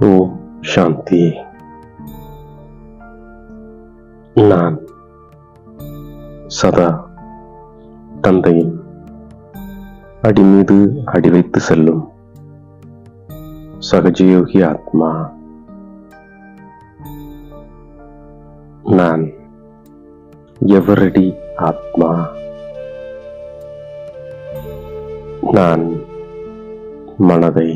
ஓ சாந்தி நான் சதா தந்தையின் அடி மீது அடி வைத்து செல்லும் சகஜயோகி ஆத்மா நான் எவரடி ஆத்மா நான் மனதை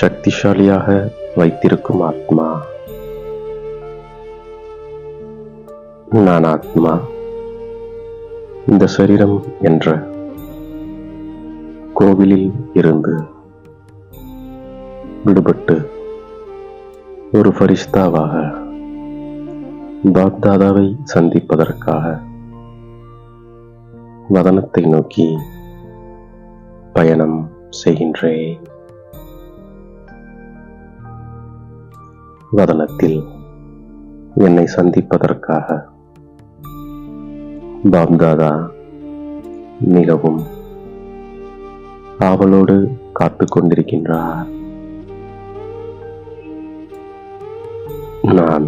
சக்திசாலியாக வைத்திருக்கும் ஆத்மா. நான் ஆத்மா. இந்த சரீரம் என்ற கோவிலில் இருந்து விடுபட்டு ஒரு ஃபரிஸ்தாவாக பாப்தாதாவை சந்திப்பதற்காக வதனத்தை நோக்கி பயணம் செய்கின்றேன். வதனத்தில் என்னை சந்திப்பதற்காக பாப்தாதா மிகவும் ஆவலோடு காத்து கொண்டிருக்கின்றார். நான்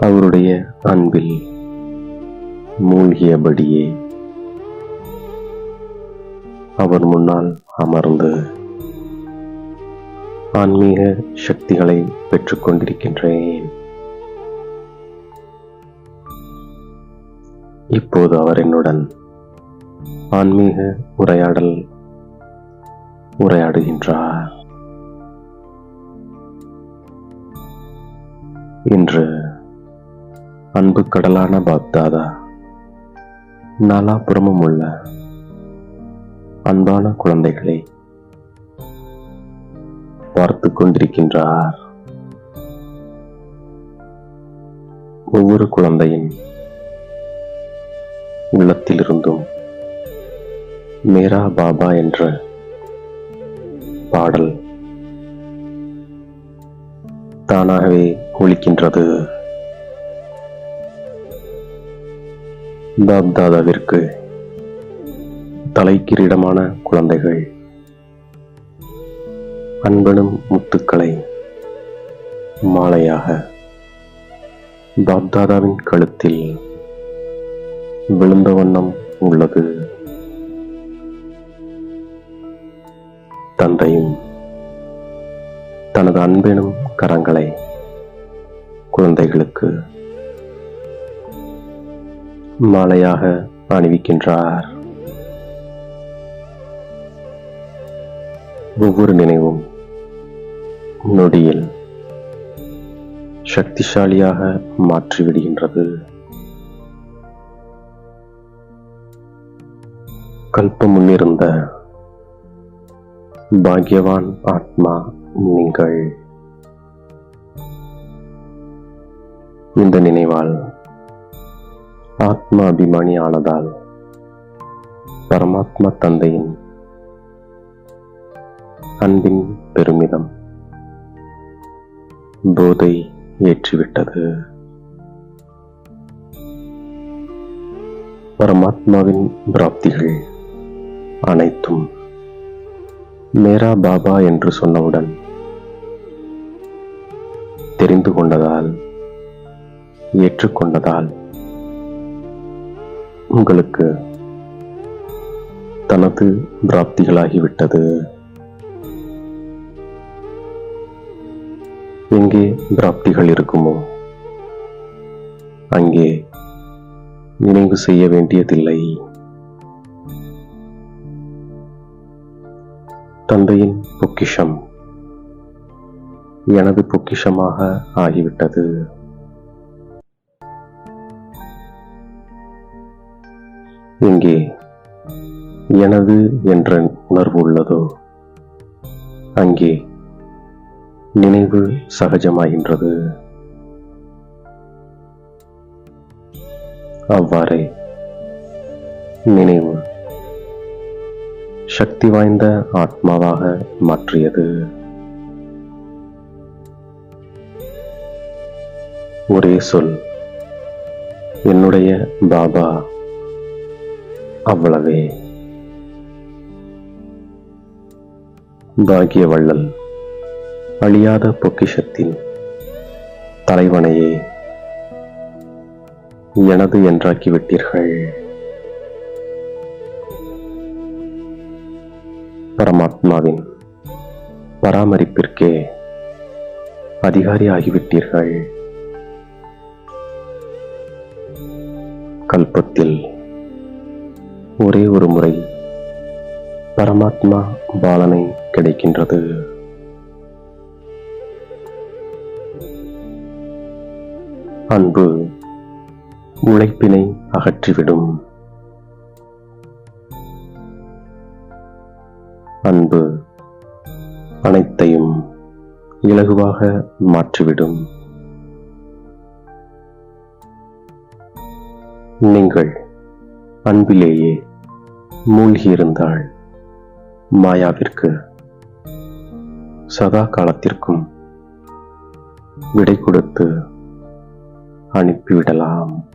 அவருடைய அன்பில் மூழ்கியபடியே அவர் முன்னால் அமர்ந்து ஆன்மீக சக்திகளை பெற்றுக்கொண்டிருக்கின்றேன். இப்போது அவர் என்னுடன் ஆன்மீக உரையாடல் உரையாடுகின்றார். இன்று அன்பு கடலான பாப்தாதா நாலாபுறமும் உள்ள அன்பான குழந்தைகளை பார்த்து கொண்டிருக்கின்றார். ஒவ்வொரு குழந்தையின் உள்ளத்திலிருந்தும் மேரா பாபா என்ற பாடல் தானாகவே ஒலிக்கின்றது. பாப்தாதாவிற்கு தலைக்கிரீடமான குழந்தைகள் அன்பனும் முத்துக்களை மாலையாக பாப்தாதாவின் கழுத்தில் விழுந்த வண்ணம் உள்ளது. தந்தையும் தனது அன்பெனும் கரங்களை குழந்தைகளுக்கு மாலையாக அணிவிக்கின்றார். ஒவ்வொரு நினைவும் நொடியில் சக்திசாலியாக மாற்றிவிடுகின்றது. கல்ப முன்னிருந்த பாக்யவான் ஆத்மா நீங்கள் இந்த நினைவால் ஆத்மா அபிமானி ஆனதால் பரமாத்மா தந்தையின் அன்பின் பெருமிதம் போதை ஏற்றிவிட்டது. பரமாத்மாவின் பிராப்திகள் அனைத்தும் மேரா பாபா என்று சொன்னவுடன் தெரிந்து கொண்டதால் ஏற்றுக்கொண்டதால் உங்களுக்கு தனது பிராப்திகளாகிவிட்டது. எங்கே பிராப்திகள் இருக்குமோ? அங்கே நினைவு செய்ய வேண்டியதில்லை. தந்தையின் பொக்கிஷம் எனது பொக்கிஷமாக ஆகிவிட்டது. எங்கே எனது என்ற உணர்வு உள்ளதோ அங்கே நினைவு சகஜமாகின்றது. அவ்வாறே நினைவு சக்தி வாய்ந்த ஆத்மாவாக மாற்றியது. ஒரே சொல் என்னுடைய பாபா அவ்வளவே. பாகிய வள்ளல் அழியாத பொக்கிஷத்தின் தலைவனையே எனது என்றாக்கிவிட்டீர்கள். பரமாத்மாவின் பராமரிப்பிற்கே அதிகாரி ஆகிவிட்டீர்கள் கல்பத்தில் ஒரே ஒரு முறை பரமாத்மா பாலனை கிடைக்கின்றது. அன்பு உழைப்பினை அகற்றிவிடும். அன்பு அனைத்தையும் இலகுவாக மாற்றிவிடும். நீங்கள் அன்பிலேயே மூழ்கியிருந்தால் மாயாவிற்கு சதா காலத்திற்கும் விடை கொடுத்து அனுப்பிவிடலாம்.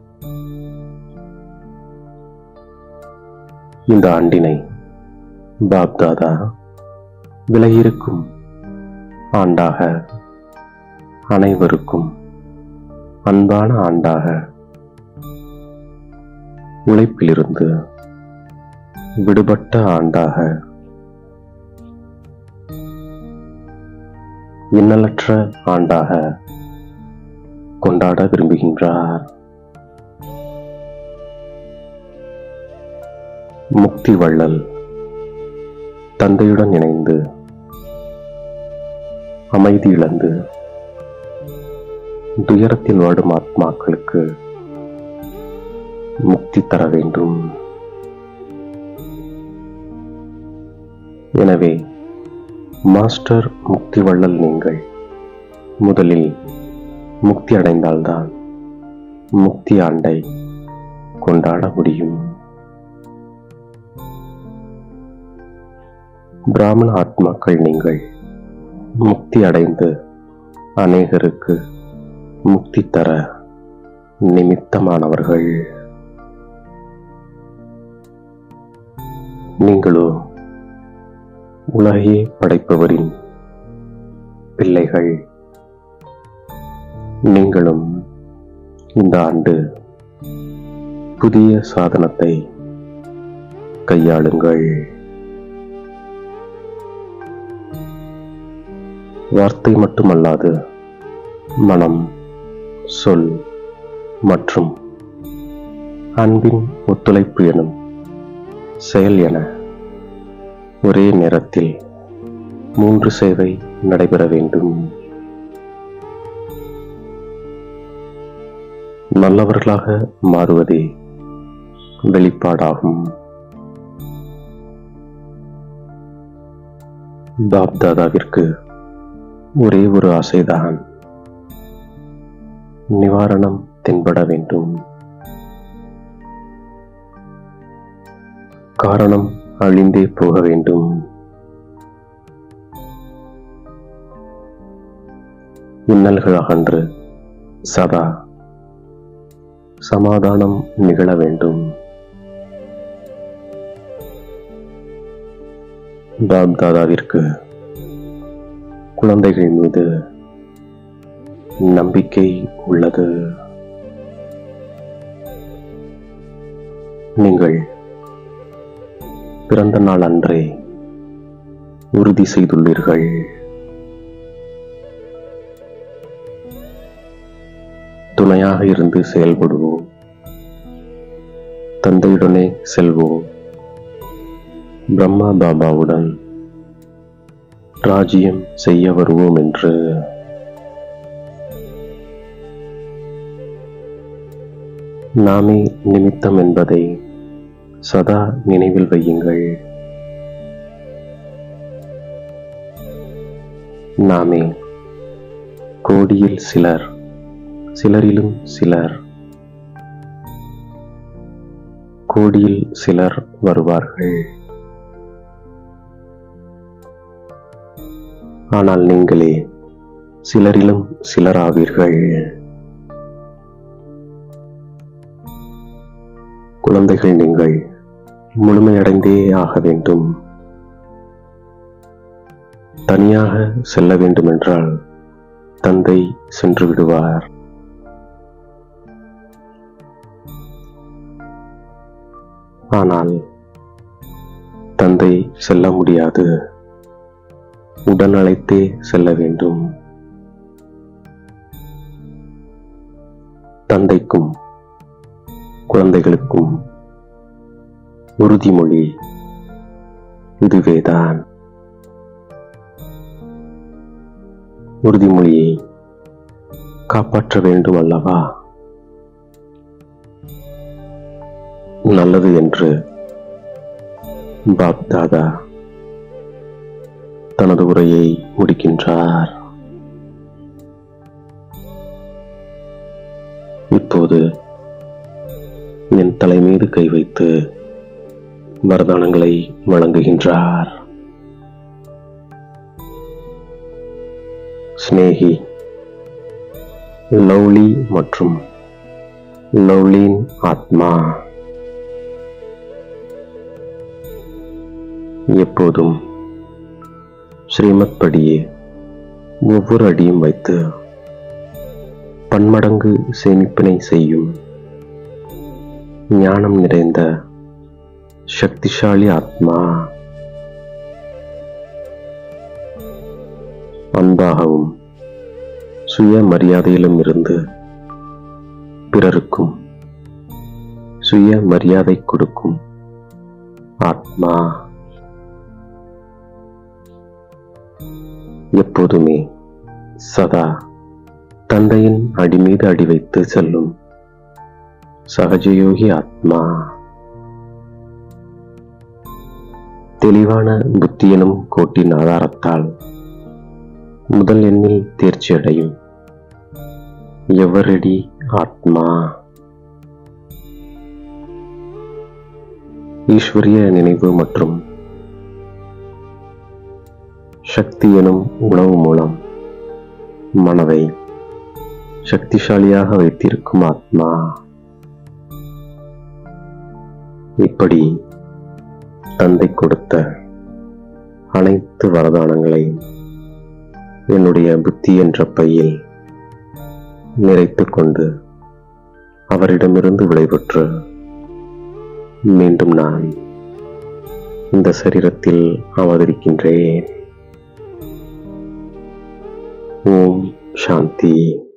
இந்த ஆண்டினை பாப்தாதா விலகியிருக்கும் ஆண்டாக அனைவருக்கும் அன்பான ஆண்டாக உழைப்பிலிருந்து விடுபட்ட ஆண்டாக இன்னலற்ற ஆண்டாக கொண்டாட விரும்புகின்றார். முக்தி வள்ளல். தந்தையுடன் இணைந்து அமைதி இழந்து துயரத்தில் வாடும் ஆத்மாக்களுக்கு முக்தி தர வேண்டும். எனவே மாஸ்டர் முக்தி வள்ளல் நீங்கள் முதலில் முக்தி அடைந்தால்தான் முக்தி ஆண்டை கொண்டாட முடியும். பிராமண ஆத்மாக்கள் நீங்கள் முக்தி அடைந்து அநேகருக்கு முக்தி தர நிமித்தமானவர்கள். நீங்களோ உலகையே படைப்பவரின் பிள்ளைகள். நீங்களும் இந்த ஆண்டு புதிய சாதனத்தை கையாளுங்கள். வார்த்தை மட்டுமல்லாது மனம் சொல் மற்றும் அன்பின் ஒத்துழைப்பு எனும் செயல் என ஒரே நேரத்தில் மூன்று சேவை நடைபெற வேண்டும். நல்லவர்களாக மாறுவதே வெளிப்பாடாகும். பாப்தாதாவிற்கு ஒரே ஒரு ஆசைதான். நிவாரணம் தென்பட வேண்டும். காரணம் அழிந்தே போக வேண்டும். இன்னல்கள் அகன்று சதா சமாதானம் நிகழ வேண்டும். பாப்தாதாவிற்கு குழந்தைகள் மீது நம்பிக்கை உள்ளது. நீங்கள் பிறந்த நாள் அன்றே உறுதி செய்துள்ளீர்கள். துணையாக இருந்து செயல்படுவோம். தந்தையுடனே செல்வோம். பிரம்மா பாபாவுடன் ராஜ்யம் செய்ய வருவோம் என்று. நாமே நிமித்தம் என்பதை சதா நினைவில் வையுங்கள். நாமே கோடியில் சிலர் சிலரிலும் சிலர். கோடியில் சிலர் வருவார்கள். ஆனால் நீங்களே சிலரிலும் சிலராவீர்கள். குழந்தைகள் நீங்கள் முழுமையடைந்தே ஆக வேண்டும். தனியாக செல்ல வேண்டுமென்றால் தந்தை சென்று விடுவார். ஆனால் தந்தை செல்ல முடியாது. உடன் அழைத்தே செல்ல வேண்டும். தந்தைக்கும் குழந்தைகளுக்கும் உறுதிமொழி இதுவேதான். உறுதிமொழியை காப்பாற்ற வேண்டும் அல்லவா? நல்லது என்று பாப்தாதா தனது உரையை முடிக்கின்றார். இப்போது என் தலை மீது கை வைத்து வரதானங்களை வழங்குகின்றார். ஸ்னேகி லவ்லி மற்றும் லவ்லின் ஆத்மா. எப்போதும் ஸ்ரீமத் படியே ஒவ்வொரு அடியும் வைத்து பன்மடங்கு சேமிப்பினை செய்யும் ஞானம் நிறைந்த சக்திசாலி ஆத்மா. அன்பாகவும் சுய மரியாதையிலும் இருந்து பிறருக்கும் சுய மரியாதை கொடுக்கும் ஆத்மா. எப்போதுமே சதா தந்தையின் அடி மீது அடி வைத்து செல்லும் சகஜயோகி ஆத்மா. தெளிவான புத்தியனும் கோட்டின் ஆதாரத்தால் முதல் எண்ணில் தேர்ச்சி அடையும் எவரடி ஆத்மா. ஈஸ்வரிய நினைவு மற்றும் சக்தி எனும் உணவு மூலம் மனதை சக்திசாலியாக வைத்திருக்கும் ஆத்மா. இப்படி தந்தை கொடுத்த அனைத்து வரதானங்களையும் என்னுடைய புத்தி என்ற பையில் நிறைத்து கொண்டு அவரிடமிருந்து விடைபெற்று மீண்டும் நான் இந்த சரீரத்தில் அவதரிக்கின்றேன் 嗡，上帝。